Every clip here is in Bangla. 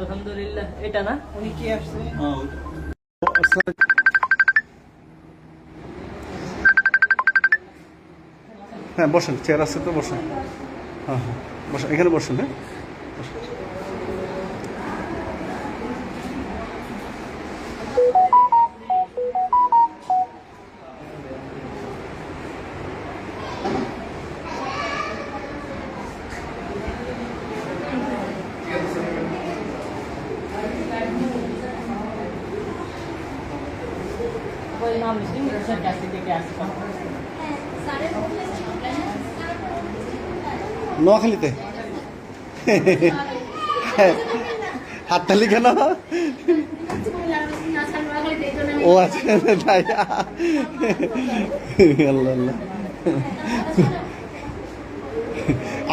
আলহামদুলিল্লাহ, এটা না? উনি কি আসছে? হ্যাঁ বসেন, চেয়ার আছে তো, বসেন। হ্যাঁ হ্যাঁ বসেন, এখানে বসেন হ্যাঁ। লিখি স্যার কাছ থেকে আসছে নোয়াখালীতে? হাততালি কেন ও আচ্ছা তাই আল্লাহ আল্লাহ।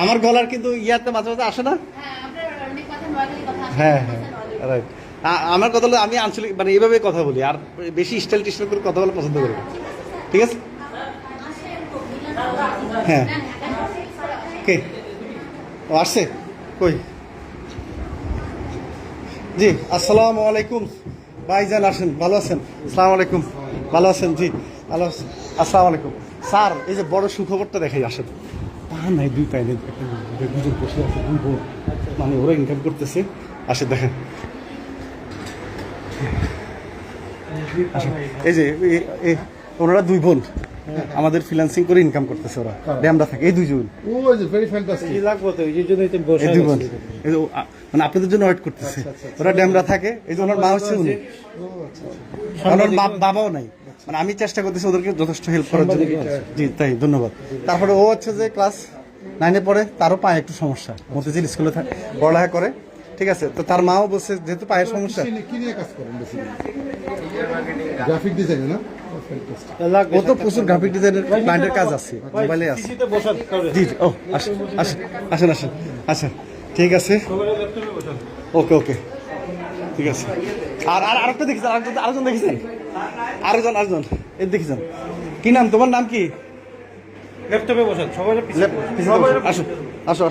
আমার গলার কিন্তু ইয়াতে মাঝে মাঝে আসে না? হ্যাঁ হ্যাঁ রাইট আমার কথা হলো আমি আঞ্চলিক মানে এইভাবে কথা বলি, আর বেশি স্টাইল টিস্টাইল করে কথা বলা পছন্দ করি ঠিক আছে? হ্যাঁ। কে? ও, আসছে? কই? জি, আসসালামু আলাইকুম। ভাইজান আসেন, ভালো আছেন? আসসালামু আলাইকুম। ভালো আছেন? জি, ভালো আসসালামু আলাইকুম। স্যার, এই যে বড় সুখবরটা দেখাই, আসেন। পা নাই, দুই পাই দুজন বসে আছে, দুই বোন। মানে ওরা ইনকাম করতেছে। আসে দেখেন। এই যে এ- এ- ওনারা দুই বোন। আমাদের ফ্রিল্যান্সিং করে ইনকাম করতেছে ওরা। ড্যামরা থাকে এই দুইজন. এই দুই বোন। মানে আপনাদের জন্য ওয়েট করতেছে। ওরা ড্যামরা থাকে এই যে ওনার মা হচ্ছে উনি। ওনার বাবাও নাই। মানে আমি চেষ্টা করতেছি ওদেরকে যথেষ্ট হেল্প করার জন্য। জি তাই ধন্যবাদ। তারপরে ও হচ্ছে যে ক্লাস নাইনে পড়ে তারও পায়ে একটু সমস্যা। মতিঝিল স্কুলে পড়ালেখা করে। ঠিক আছে তো তার মাও বলছে যেহেতু পায়ের সমস্যা। কি নিয়ে- কাজ করেন গ্রাফিক ডিজাইনে না? ও তো প্রচুর গ্রাফিক ডিজাইনের ক্লায়েন্টের কাজ আছে মোবাইলে আছে। জি জি ও আসেন আসেন আসেন আসেন আচ্ছা ঠিক আছে। ওকে ওকে ঠিক আছে। আর আর আরেকটা দেখেছেন আরেকজন দেখেছেন? আরেকজন আরেকজন এর দেখেছেন। কি নাম তোমার নাম কি? ল্যাপটপে বসেন সবাই আসো আসো আসো